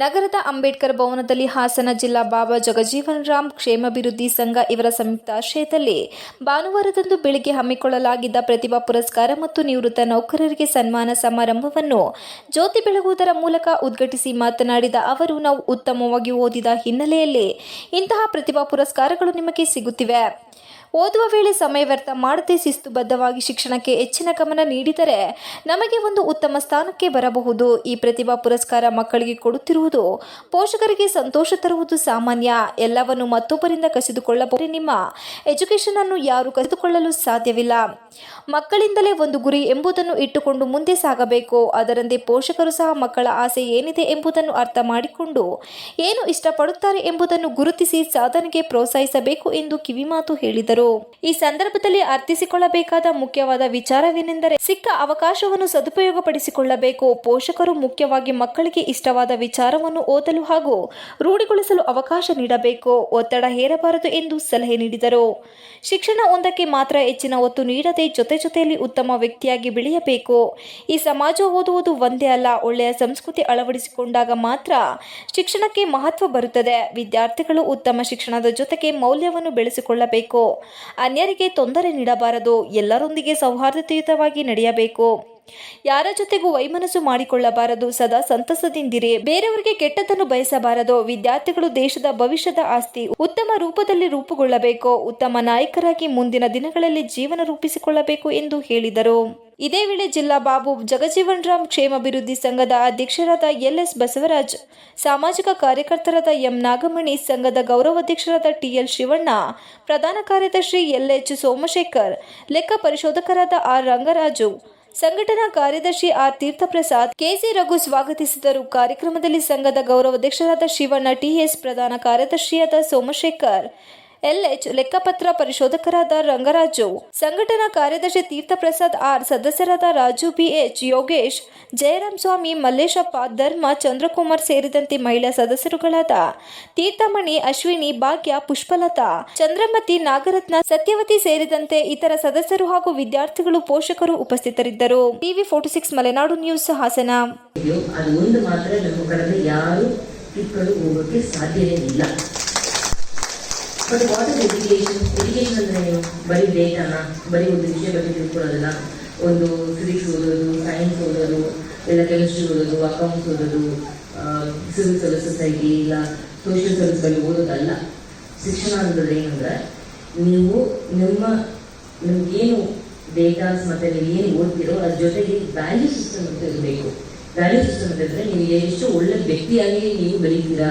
ನಗರದ ಅಂಬೇಡ್ಕರ್ ಭವನದಲ್ಲಿ ಹಾಸನ ಜಿಲ್ಲಾ ಬಾಬಾ ಜಗಜೀವನ್ ರಾಮ್ ಕ್ಷೇಮಾಭಿವೃದ್ಧಿ ಸಂಘ ಇವರ ಸಂಯುಕ್ತ ಆಶ್ರಯದಲ್ಲಿ ಭಾನುವಾರದಂದು ಬೆಳಿಗ್ಗೆ ಹಮ್ಮಿಕೊಳ್ಳಲಾಗಿದ್ದ ಪ್ರತಿಭಾ ಪುರಸ್ಕಾರ ಮತ್ತು ನಿವೃತ್ತ ನೌಕರರಿಗೆ ಸನ್ಮಾನ ಸಮಾರಂಭವನ್ನು ಜ್ಯೋತಿ ಬೆಳಗುವುದರ ಮೂಲಕ ಉದ್ಘಾಟಿಸಿ ಮಾತನಾಡಿದ ಅವರು, ನಾವು ಉತ್ತಮವಾಗಿ ಓದಿದ ಹಿನ್ನೆಲೆಯಲ್ಲಿ ಇಂತಹ ಪ್ರತಿಭಾ ಪುರಸ್ಕಾರಗಳು ನಿಮಗೆ ಸಿಗುತ್ತಿವೆ. ಓದುವ ವೇಳೆ ಸಮಯ ವ್ಯರ್ಥ ಮಾಡದೆ ಶಿಸ್ತುಬದ್ಧವಾಗಿ ಶಿಕ್ಷಣಕ್ಕೆ ಹೆಚ್ಚಿನ ಗಮನ ನೀಡಿದರೆ ನಮಗೆ ಒಂದು ಉತ್ತಮ ಸ್ಥಾನಕ್ಕೆ ಬರಬಹುದು. ಈ ಪ್ರತಿಭಾ ಪುರಸ್ಕಾರ ಮಕ್ಕಳಿಗೆ ಕೊಡುತ್ತಿರುವುದು, ಪೋಷಕರಿಗೆ ಸಂತೋಷ ತರುವುದು ಸಾಮಾನ್ಯ. ಎಲ್ಲವನ್ನು ಮತ್ತೊಬ್ಬರಿಂದ ಕಸಿದುಕೊಳ್ಳಬಹುದು? ನಿಮ್ಮ ಎಜುಕೇಶನ್ ಅನ್ನು ಯಾರು ಕಸಿದುಕೊಳ್ಳಲು ಸಾಧ್ಯವಿಲ್ಲ. ಮಕ್ಕಳಿಂದಲೇ ಒಂದು ಗುರಿ ಎಂಬುದನ್ನು ಇಟ್ಟುಕೊಂಡು ಮುಂದೆ ಸಾಗಬೇಕು. ಅದರಂತೆ ಪೋಷಕರು ಸಹ ಮಕ್ಕಳ ಆಸೆ ಏನಿದೆ ಎಂಬುದನ್ನು ಅರ್ಥ ಮಾಡಿಕೊಂಡು ಏನು ಇಷ್ಟಪಡುತ್ತಾರೆ ಎಂಬುದನ್ನು ಗುರುತಿಸಿ ಸಾಧನೆಗೆ ಪ್ರೋತ್ಸಾಹಿಸಬೇಕು ಎಂದು ಕಿವಿಮಾತು ಹೇಳಿದರು. ಈ ಸಂದರ್ಭದಲ್ಲಿ ಅರ್ಥಿಸಿಕೊಳ್ಳಬೇಕಾದ ಮುಖ್ಯವಾದ ವಿಚಾರವೇನೆಂದರೆ ಸಿಕ್ಕ ಅವಕಾಶವನ್ನು ಸದುಪಯೋಗಪಡಿಸಿಕೊಳ್ಳಬೇಕು. ಪೋಷಕರು ಮುಖ್ಯವಾಗಿ ಮಕ್ಕಳಿಗೆ ಇಷ್ಟವಾದ ವಿಚಾರವನ್ನು ಓದಲು ಹಾಗೂ ರೂಢಿಗೊಳಿಸಲು ಅವಕಾಶ ನೀಡಬೇಕು. ಒತ್ತಡ ಹೇರಬಾರದು ಎಂದು ಸಲಹೆ ನೀಡಿದರು. ಶಿಕ್ಷಣ ಒಂದಕ್ಕೆ ಮಾತ್ರ ಹೆಚ್ಚಿನ ಒತ್ತು ನೀಡದೆ ಜೊತೆ ಜೊತೆಯಲ್ಲಿ ಉತ್ತಮ ವ್ಯಕ್ತಿಯಾಗಿ ಬೆಳೆಯಬೇಕು. ಈ ಸಮಾಜ ಓದುವುದು ಒಂದೇ ಅಲ್ಲ, ಒಳ್ಳೆಯ ಸಂಸ್ಕೃತಿ ಅಳವಡಿಸಿಕೊಂಡಾಗ ಮಾತ್ರ ಶಿಕ್ಷಣಕ್ಕೆ ಮಹತ್ವ ಬರುತ್ತದೆ. ವಿದ್ಯಾರ್ಥಿಗಳು ಉತ್ತಮ ಶಿಕ್ಷಣದ ಜೊತೆಗೆ ಮೌಲ್ಯವನ್ನು ಬೆಳೆಸಿಕೊಳ್ಳಬೇಕು. ಅನ್ಯರಿಗೆ ತೊಂದರೆ ನೀಡಬಾರದು, ಎಲ್ಲರೊಂದಿಗೆ ಸೌಹಾರ್ದಯುತವಾಗಿ ನಡೆಯಬೇಕು. ಯಾರ ಜೊತೆಗೂ ವೈಮನಸ್ಸು ಮಾಡಿಕೊಳ್ಳಬಾರದು, ಸದಾ ಸಂತಸದಿಂದಿರಿ. ಬೇರೆಯವರಿಗೆ ಕೆಟ್ಟದನ್ನು ಬಯಸಬಾರದು, ವಿದ್ಯಾರ್ಥಿಗಳು ದೇಶದ ಭವಿಷ್ಯದ ಆಸ್ತಿ ಉತ್ತಮ ರೂಪದಲ್ಲಿ ರೂಪುಗೊಳ್ಳಬೇಕು, ಉತ್ತಮ ನಾಯಕರಾಗಿ ಮುಂದಿನ ದಿನಗಳಲ್ಲಿ ಜೀವನ ರೂಪಿಸಿಕೊಳ್ಳಬೇಕು ಎಂದು ಹೇಳಿದರು. ಇದೇ ವೇಳೆ ಜಿಲ್ಲಾ ಬಾಬು ಜಗಜೀವನ್ ರಾಮ್ ಕ್ಷೇಮಾಭಿವೃದ್ಧಿ ಸಂಘದ ಅಧ್ಯಕ್ಷರಾದ ಎಲ್ ಎಸ್ ಬಸವರಾಜ್, ಸಾಮಾಜಿಕ ಕಾರ್ಯಕರ್ತರಾದ ಎಂ ನಾಗಮಣಿ, ಸಂಘದ ಗೌರವಾಧ್ಯಕ್ಷರಾದ ಟಿಎಲ್ ಶಿವಣ್ಣ, ಪ್ರಧಾನ ಕಾರ್ಯದರ್ಶಿ ಎಲ್ ಎಚ್ ಸೋಮಶೇಖರ್, ಲೆಕ್ಕ ಪರಿಶೋಧಕರಾದ ಆರ್. ರಂಗರಾಜು, ಸಂಘಟನಾ ಕಾರ್ಯದರ್ಶಿ ಆರ್. ತೀರ್ಥಪ್ರಸಾದ್, ಕೆಸಿ ರಘು ಸ್ವಾಗತಿಸಿದರು. ಕಾರ್ಯಕ್ರಮದಲ್ಲಿ ಸಂಘದ ಗೌರವಾಧ್ಯಕ್ಷರಾದ ಶಿವಣ್ಣ, ಟಿಎಸ್ ಪ್ರಧಾನ ಕಾರ್ಯದರ್ಶಿಯಾದ ಸೋಮಶೇಖರ್ ಎಲ್ಎಚ್ ಲೆಕ್ಕಪತ್ರ ಪರಿಶೋಧಕರಾದ ರಂಗರಾಜು, ಸಂಘಟನಾ ಕಾರ್ಯದರ್ಶಿ ತೀರ್ಥಪ್ರಸಾದ್ ಆರ್, ಸದಸ್ಯರಾದ ರಾಜು ಬಿಎಚ್, ಯೋಗೇಶ್ ಜಯರಾಮ್ ಸ್ವಾಮಿ ಮಲ್ಲೇಶಪ್ಪ, ಧರ್ಮ, ಚಂದ್ರಕುಮಾರ್ ಸೇರಿದಂತೆ ಮಹಿಳಾ ಸದಸ್ಯರುಗಳಾದ ತೀರ್ಥಮಣಿ, ಅಶ್ವಿನಿ, ಭಾಗ್ಯ, ಪುಷ್ಪಲತಾ, ಚಂದ್ರಮತಿ, ನಾಗರತ್ನ, ಸತ್ಯವತಿ ಸೇರಿದಂತೆ ಇತರ ಸದಸ್ಯರು ಹಾಗೂ ವಿದ್ಯಾರ್ಥಿಗಳು ಪೋಷಕರು ಉಪಸ್ಥಿತರಿದ್ದರು. TV forty six Malenadu news Hassan. ಅದು ಒಂದು ಮಾತ್ರ ನಮ್ಮ ಕಡೆ ಯಾರು ಕಿತ್ಕೊಂಡು ಹೋಗೋಕ್ಕೆ ಸಾಧ್ಯವೇ ಇಲ್ಲ. But what is education education ಅಂದ್ರೆ ಏನು? ಬರೀ ಡೇಟಾನ ಬರೀ ಒಂದು ವಿಷಯ ಬಗ್ಗೆ ತಿಳ್ಕೊಳ್ಳೋದಲ್ಲ? ಒಂದು ಫಿಸಿಕ್ಸ್ ಓದೋದು ಸೈನ್ಸ್ ಓದೋದು, ಇಲ್ಲ ಕೆಮಿಸ್ಟ್ರಿ ಓದೋದು ಅಕೌಂಟ್ಸ್ ಓದೋದು ಸಿವಿಲ್ ಸರ್ವಿಸ್ ಸೊಸೈಟಿ ಇಲ್ಲ ಸೋಷಿಯಲ್ ಸರ್ವಿಸ್ ಬಗ್ಗೆ ಓದೋದಲ್ಲ. ಶಿಕ್ಷಣ ಅನ್ನೋದ್ರಲ್ಲಿ ಏನಂದ್ರೆ, ನೀವು ನಿಮ್ಮ, ನಿಮ್ಗೇನು ಡೇಟಾಸ್ ಮತ್ತೆ ನೀವು ಏನು ಓದ್ತಿರೋ ಅದ್ರ ಜೊತೆಗೆ ವ್ಯಾಲ್ಯೂ ಸಿಸ್ಟಮ್ ಅಂತ ಇರಬೇಕು. ವ್ಯಾಲ್ಯೂ ಸಿಸ್ಟಮ್ ಅಂತಂದ್ರೆ ನೀವು ಎಷ್ಟು ಒಳ್ಳೆ ವ್ಯಕ್ತಿಯಾಗಿ ನೀವು ಬೆಳೀತೀರಾ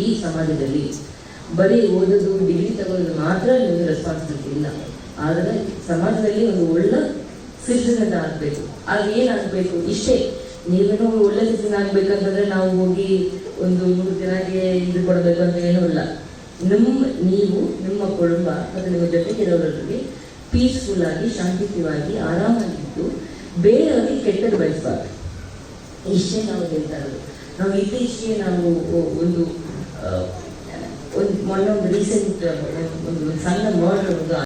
ಈ ಸಮಾಜದಲ್ಲಿ. ಬರೀ ಓದೋದು ಡಿಗ್ರಿ ತಗೊಳ್ಳೋದು ಮಾತ್ರ ನಿಮಗೆ ರೆಸ್ಪಾನ್ಸಿಬಿಲಿಟಿ ಇಲ್ಲ. ಆದರೆ ಸಮಾಜದಲ್ಲಿ ಒಂದು ಒಳ್ಳೆ ಸಿಟಿಸನ್ ಆಗಬೇಕು. ಆಗ ಏನಾಗಬೇಕು? ಇಷ್ಟೇ. ನೀವೇನೋ ಒಳ್ಳೆ ಸಿಟಿಸನ್ ಆಗ್ಬೇಕಂತಂದ್ರೆ ನಾವು ಹೋಗಿ ಒಂದು ಮೂರು ದಿನಕ್ಕೆ ಇದು ಕೊಡಬೇಕು ಅಂತ ಏನೂ ಇಲ್ಲ. ನಿಮ್ಮ, ನೀವು, ನಿಮ್ಮ ಕುಟುಂಬ ಮತ್ತು ನಿಮ್ಮ ಜೊತೆಗಿರೋರೊಟ್ಟಿಗೆ ಪೀಸ್ಫುಲ್ ಆಗಿ, ಶಾಂತಿಯುತವಾಗಿ, ಆರಾಮಾಗಿದ್ದು ಬೇರೆಯವರಿಗೆ ಕೆಟ್ಟದ್ದು ಬಯಸಬಾರ್ದು. ಇಷ್ಟೇ ನಾವು ಹೇಳ್ತಾ ಇರೋದು. ನಾವು ಇತ್ತೀಚೆಗೆ ನಾವು ಒಂದು ಮೊನ್ನೆ ಒಂದು ರೀಸೆಂಟ್ ಒಂದು ಸಣ್ಣ ಮರ್ಡರ್ ಒಂದು